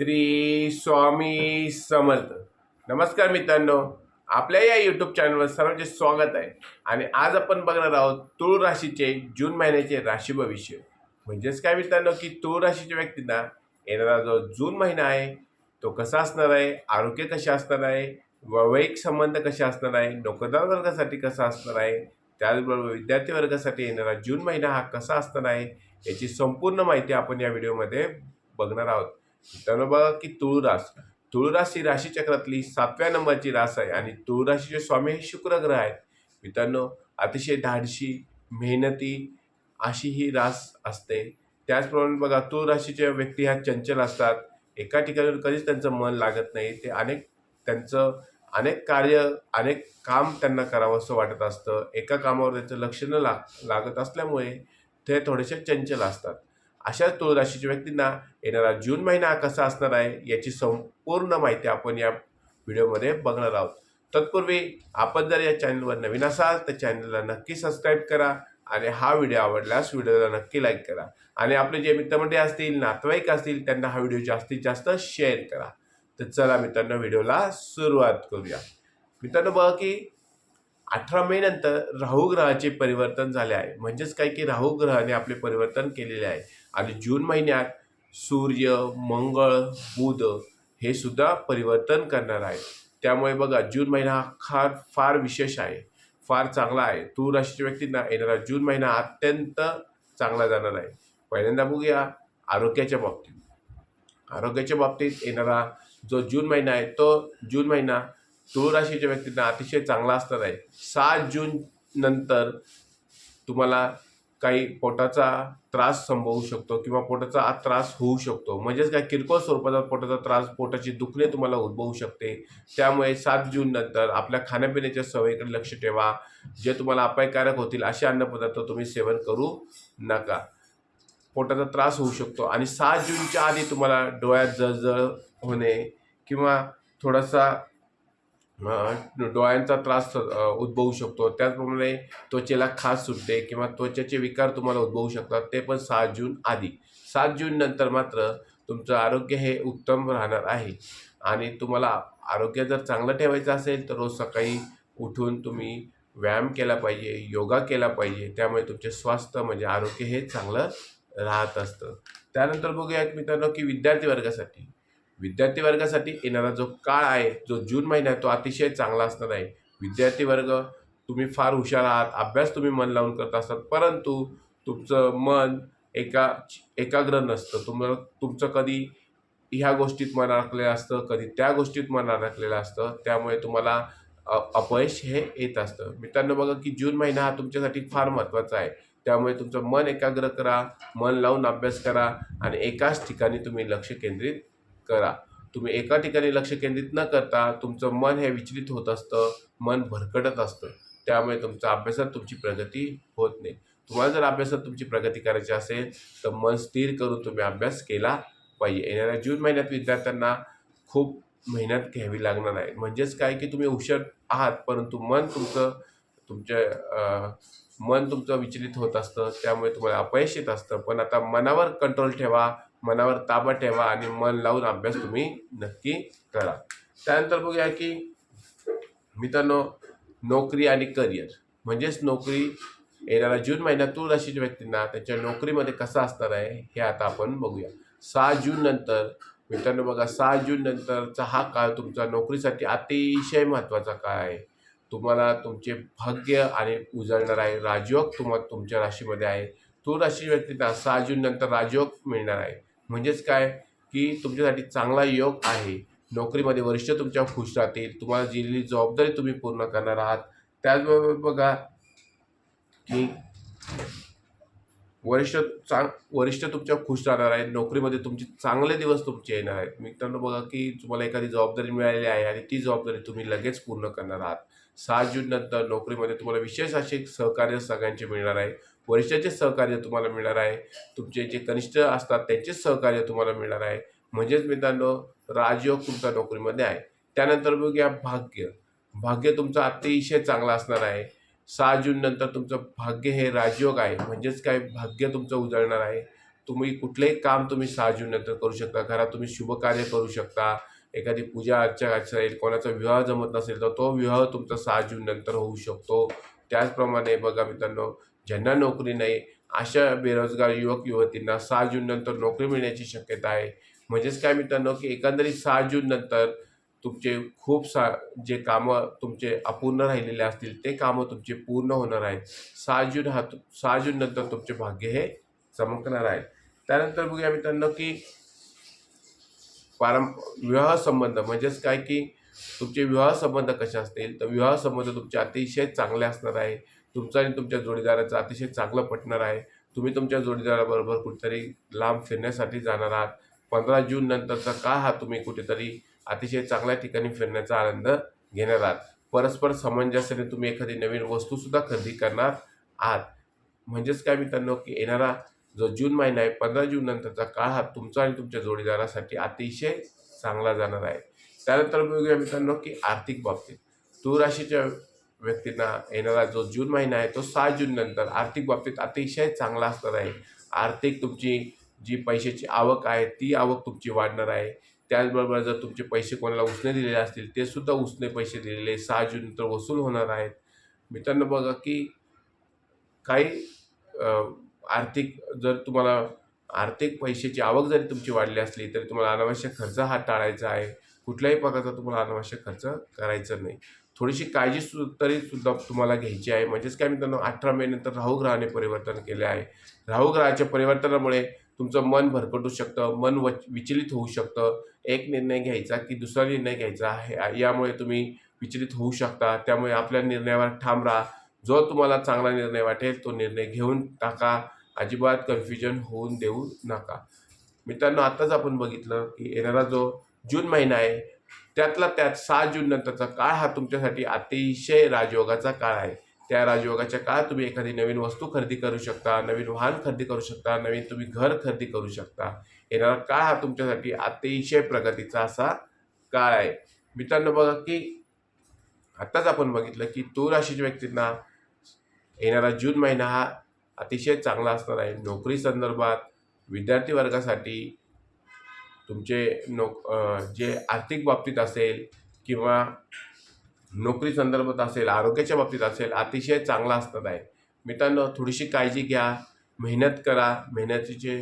श्री स्वामी समर्थ. नमस्कार मित्रांनो. आपल्या या यूट्यूब चॅनलवर सर्वांचे स्वागत आहे. आणि आज आपण बघणार आहोत तुळ राशीचे जून महिन्याचे राशी भविष्य. म्हणजेच काय मित्रांनो की तुळ राशीच्या व्यक्तींना येणारा जो जून महिना आहे तो कसा असणार आहे आरोग्य कसे असणार आहे वैवाहिक संबंध कसे असणार आहे नोकरदार वर्गासाठी कसा असणार आहे त्याचबरोबर विद्यार्थी वर्गासाठी येणारा जून महिना हा कसा असणार आहे याची संपूर्ण माहिती आपण या व्हिडिओमध्ये बघणार आहोत. मित्रांनो बघा की तुळरास तुळरास ही राशीचक्रातली सातव्या नंबरची रास आहे आणि तुळराशीचे स्वामी हे शुक्र ग्रह आहेत. मित्रांनो अतिशय धाडशी मेहनती अशी ही रास असते. त्याचप्रमाणे बघा तुळ राशीच्या व्यक्ती ह्या चंचल असतात. एका ठिकाणी कधीच त्यांचं मन लागत नाही. ते अनेक त्यांचं अनेक कार्य अनेक काम त्यांना करावं असं वाटत असतं. एका कामावर त्यांचं लक्ष न लाग लागत असल्यामुळे ते थोडेसे चंचल असतात. अशा तुळ राशीच्या व्यक्तींना येणारा जून महिना कसा असणार आहे याची संपूर्ण माहिती आपण या व्हिडिओमध्ये बघणार आहोत. तत्पूर्वी आपण जर या चॅनलवर नवीन असाल तर चॅनलला नक्की सबस्क्राईब करा आणि हा व्हिडिओ आवडल्यास व्हिडिओला नक्की लाईक करा. आणि आपले जे मित्रमंडळी असतील नातेवाईक असतील त्यांना हा व्हिडिओ जास्तीत जास्त शेअर करा. तर चला मित्रांनो व्हिडिओला सुरुवात करूया. मित्रांनो बघा की अठरा मे नंतर राहू ग्रहाचे परिवर्तन झाले आहे. म्हणजेच काय की राहू ग्रहाने आपले परिवर्तन केलेले आहे. आणि जून महिन्यात सूर्य मंगळ बुध हे सुद्धा परिवर्तन करणार आहे त्यामुळे बघा जून महिना हा फार फार विशेष आहे. फार चांगला आहे. तू राशीच्या व्यक्तींना येणारा जून महिना अत्यंत चांगला जाणार आहे. पहिल्यांदा बघूया आरोग्याच्या बाबतीत. आरोग्याच्या बाबतीत येणारा जो जून महिना आहे तो जून महिना तूळ राशीच्या व्यक्तींना अतिशय चांगला असणार आहे. सात जून नंतर तुम्हाला काही पोटाचा त्रास संभवू शकतो किंवा पोटाचा आत त्रास होऊ शकतो. म्हणजेच काय किरकोळ स्वरूपाचा पोटाचा त्रास पोटाची दुखणे तुम्हाला उद्भवू शकते. त्यामुळे सात जून नंतर आपल्या खाण्यापिण्याच्या सवयीकडे लक्ष ठेवा. जे तुम्हाला अपायकारक होतील असे अन्नपदार्थ तुम्ही सेवन करू नका. पोटाचा त्रास होऊ शकतो आणि सहा जूनच्या आधी तुम्हाला डोळ्यात जळजळ होणे किंवा थोडासा डोळ्यांचा त्रास उद्भवू शकतो. त्याचप्रमाणे त्वचेला खास सुटते किंवा त्वचेचे विकार तुम्हाला उद्भवू शकतात ते पण सहा जून आधी. सात जून नंतर मात्र तुमचं आरोग्य हे उत्तम राहणार आहे. आणि तुम्हाला आरोग्य जर चांगलं ठेवायचं असेल तर रोज सकाळी उठून तुम्ही व्यायाम केला पाहिजे योगा केला पाहिजे. त्यामुळे तुमचे स्वास्थ्य म्हणजे आरोग्य हे चांगलं राहत असतं. त्यानंतर बघूया मित्रांनो की विद्यार्थी वर्गासाठी. विद्यार्थी वर्गासाठी येणारा जो काळ आहे जो जून महिना आहे तो अतिशय चांगला असणार आहे. विद्यार्थी वर्ग तुम्ही फार हुशार आहात अभ्यास तुम्ही मन लावून करत असतात परंतु तुमचं मन एका एकाग्र नसतं. तुम्हाला तुमचं कधी ह्या गोष्टीत मन अडकलेलं असतं कधी त्या गोष्टीत मन अडकलेलं असतं त्यामुळे तुम्हाला अपयश हे येत असतं. मित्रांनो बघा की जून महिना हा तुमच्यासाठी फार महत्त्वाचा आहे. त्यामुळे तुमचं मन एकाग्र करा मन लावून अभ्यास करा आणि एकाच ठिकाणी तुम्ही लक्ष केंद्रित करा. तुम्ही एका ठिकाणी लक्ष केंद्रित न करता तुमचं मन हे विचलित होत असतं मन भरकटत असतं. त्यामुळे तुमचा अभ्यासात तुमची प्रगती होत नाही. तुम्हाला जर अभ्यासात तुमची प्रगती करायची असेल तर मन स्थिर करून तुम्ही अभ्यास केला पाहिजे. येणाऱ्या जून महिन्यात विद्यार्थ्यांना खूप मेहनत घ्यावी लागणार आहे. म्हणजेच काय की तुम्ही हुशार आहात परंतु मन तुमचं तुमच्या मन तुमचं विचलित होत असतं. त्यामुळे तुम्हाला अपयश येत असतं. पण आता मनावर कंट्रोल ठेवा. मनावर ताबा ठेवा आणि मन लावून अभ्यास तुम्ही नक्की करा. त्यानंतर बघूया की मित्रांनो नोकरी आणि करिअर. म्हणजेच नोकरी येणारा जून महिन्यात तूळ राशीच्या व्यक्तींना त्यांच्या नोकरीमध्ये कसं असणार आहे हे आता आपण बघूया. सहा जून नंतर मित्रांनो बघा सहा जून नंतरचा हा काळ तुमचा नोकरीसाठी अतिशय महत्त्वाचा काळ आहे. तुम्हाला तुमचे भाग्य आणि उजळणार आहे. राजयोग तुम्हाला तुमच्या राशीमध्ये आहे. तूळ राशी व्यक्तींना सहा जून नंतर राजयोग मिळणार आहे. म्हणजेच काय? की तुमच्यासाठी चांगला योग आहे. नोकरीमध्ये वरिष्ठ तुमच्या खुश राहतील. तुम्हाला दिलेली जबाबदारी तुम्ही पूर्ण करणार आहात. त्याचबरोबर बघा की वरिष्ठ चांग वरिष्ठ तुमच्या खुश राहणार आहेत. नोकरीमध्ये तुमचे चांगले दिवस तुमचे येणार आहेत. मित्रांनो बघा की तुम्हाला एखादी जबाबदारी मिळालेली आहे आणि ती जबाबदारी तुम्ही लगेच पूर्ण करणार आहात. सहा जून नंतर नोकरीमध्ये तुम्हाला विशेष असे सहकार्य सगळ्यांचे मिळणार आहे. वरिष्ठाचे सहकार्य तुम्हाला मिळणार आहे. तुमचे जे कनिष्ठ असतात त्यांचे सहकार्य तुम्हाला मिळणार आहे. म्हणजेच मित्रांनो राजयोग तुमचा नोकरीमध्ये आहे. त्यानंतर बघूया भाग्य. भाग्य तुमचं अतिशय चांगलं असणार आहे. सहा जून नंतर तुमचं भाग्य हे राजयोग आहे. म्हणजेच काय? भाग्य तुमचं उजळणार आहे. तुम्ही कुठलंही काम तुम्ही सहा जून नंतर करू शकता. घरात तुम्ही शुभ कार्य करू शकता. एखादी पूजा अर्चा असेल कोणाचा विवाह जमत नसेल तर तो विवाह तुमचा सहा जून नंतर होऊ शकतो. त्याचप्रमाणे बघा मित्रांनो ज्यांना नोकरी नाही अशा बेरोजगार युवक युवतींना सहा जून नंतर नोकरी मिळण्याची शक्यता आहे. म्हणजेच काय मित्रांनो की एकंदरीत सहा जून नंतर तुमचे खूप सा जे कामं तुमचे अपूर्ण राहिलेले असतील ते कामं तुमचे पूर्ण होणार आहेत. सहा जून हा तु- सहा जून नंतर तुमचे भाग्य हे चमकणार आहे. त्यानंतर बघूया मित्रांनो की पारं विवाह संबंध. म्हणजेच काय की तुमचे विवाह संबंध कसे असतील? तर विवाह संबंध तुमचे अतिशय चांगले असणार आहे. तुमचा आणि तुमच्या जोडीदाराचं अतिशय चांगलं पटणार आहे. तुम्ही तुमच्या जोडीदाराबरोबर कुठेतरी लांब फिरण्यासाठी जाणार आहात. पंधरा जून नंतरचा काळ हा तुम्ही कुठेतरी अतिशय चांगल्या ठिकाणी फिरण्याचा आनंद घेणार आहात. परस्पर सामंजस्याने तुम्ही एखादी नवीन वस्तूसुद्धा खरेदी करणार आहात. म्हणजेच काय मित्रांनो की येणारा जो जून महिना आहे पंधरा जून नंतरचा काळ हा तुमचा आणि तुमच्या जोडीदारासाठी अतिशय चांगला जाणार आहे. त्यानंतर बघूया मित्रांनो की आर्थिक बाबतीत. तूळ राशीच्या व्यक्तींना येणारा जो जून महिना आहे तो सहा जूननंतर आर्थिक बाबतीत अतिशय चांगला असणार आहे. आर्थिक तुमची जी पैशाची आवक आहे ती आवक तुमची वाढणार आहे. त्याचबरोबर जर तुमचे पैसे कोणाला उसने दिलेले असतील ते सुद्धा उसने पैसे दिलेले सहा जूननंतर वसूल होणार आहेत. मित्रांनो बघा की काही आर्थिक जर तुम्हाला आर्थिक पैशाची आवक जरी तुमची वाढली असली तरी तुम्हाला अनावश्यक खर्च हा टाळायचा आहे. कुठल्याही प्रकारचा तुम्हाला अनावश्यक खर्च करायचा नाही. थोडीशी काळजी सु तरी सुद्धा तुम्हाला घ्यायची आहे. म्हणजेच काय मित्रांनो अठरा मे नंतर राहू ग्रहाने परिवर्तन केले आहे. राहू ग्रहाच्या परिवर्तनामुळे तुमचं मन भरकटू शकतं मन वच विचलित होऊ शकतं. एक निर्णय घ्यायचा की दुसरा निर्णय घ्यायचा आहे. यामुळे तुम्ही विचलित होऊ शकता. त्यामुळे आपल्या निर्णयावर ठाम राहा. जो तुम्हाला चांगला निर्णय वाटेल तो निर्णय घेऊन टाका. अजिबात कन्फ्युजन होऊन देऊ नका. मित्रांनो आत्ताच आपण बघितलं की येणारा जो जून महिना आहे त्यातला त्यात सहा जून नंतरचा काळ हा तुमच्यासाठी अतिशय राजयोगाचा काळ आहे. त्या राजयोगाच्या काळात तुम्ही एखादी नवीन वस्तू खरेदी करू शकता नवीन वाहन खरेदी करू शकता नवीन तुम्ही घर खरेदी करू शकता. येणारा काळ हा तुमच्यासाठी अतिशय प्रगतीचा असा काळ आहे. मित्रांनो बघा की आत्ताच आपण बघितलं की तूळ राशीच्या व्यक्तींना येणारा जून महिना हा अतिशय चांगला असणार आहे. नोकरी संदर्भात विद्यार्थी वर्गासाठी तुमचे नोक जे आर्थिक बाबतीत असेल किंवा नोकरी संदर्भात असेल आरोग्याच्या बाबतीत असेल अतिशय चांगला असणार आहे. मित्रांनो थोडीशी काळजी घ्या मेहनत करा मेहनतीचे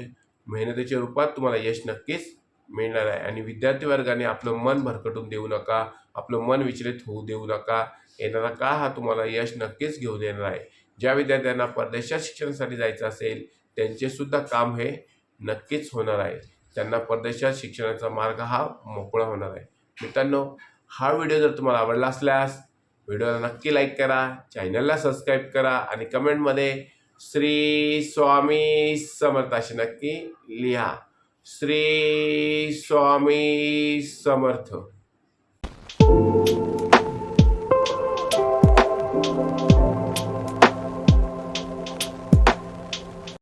मेहनतीच्या रूपात तुम्हाला यश नक्कीच मिळणार आहे. आणि विद्यार्थी वर्गाने आपलं मन भरकटून देऊ नका आपलं मन विचलित होऊ देऊ नका येणारा का हा तुम्हाला यश नक्कीच घेऊन देणार आहे. ज्या विद्यार्थ्यांना परदेशात शिक्षणासाठी जायचं असेल त्यांचेसुद्धा काम हे नक्कीच होणार आहे. त्यांना परदेशात शिक्षणाचा मार्ग हा मोकळा होणार आहे. मित्रांनो हा व्हिडिओ जर तुम्हाला आवडला असल्यास व्हिडिओला नक्की लाईक करा चॅनलला सबस्क्राईब करा आणि कमेंटमध्ये श्री स्वामी समर्थ असे नक्की लिहा. श्री स्वामी समर्थ.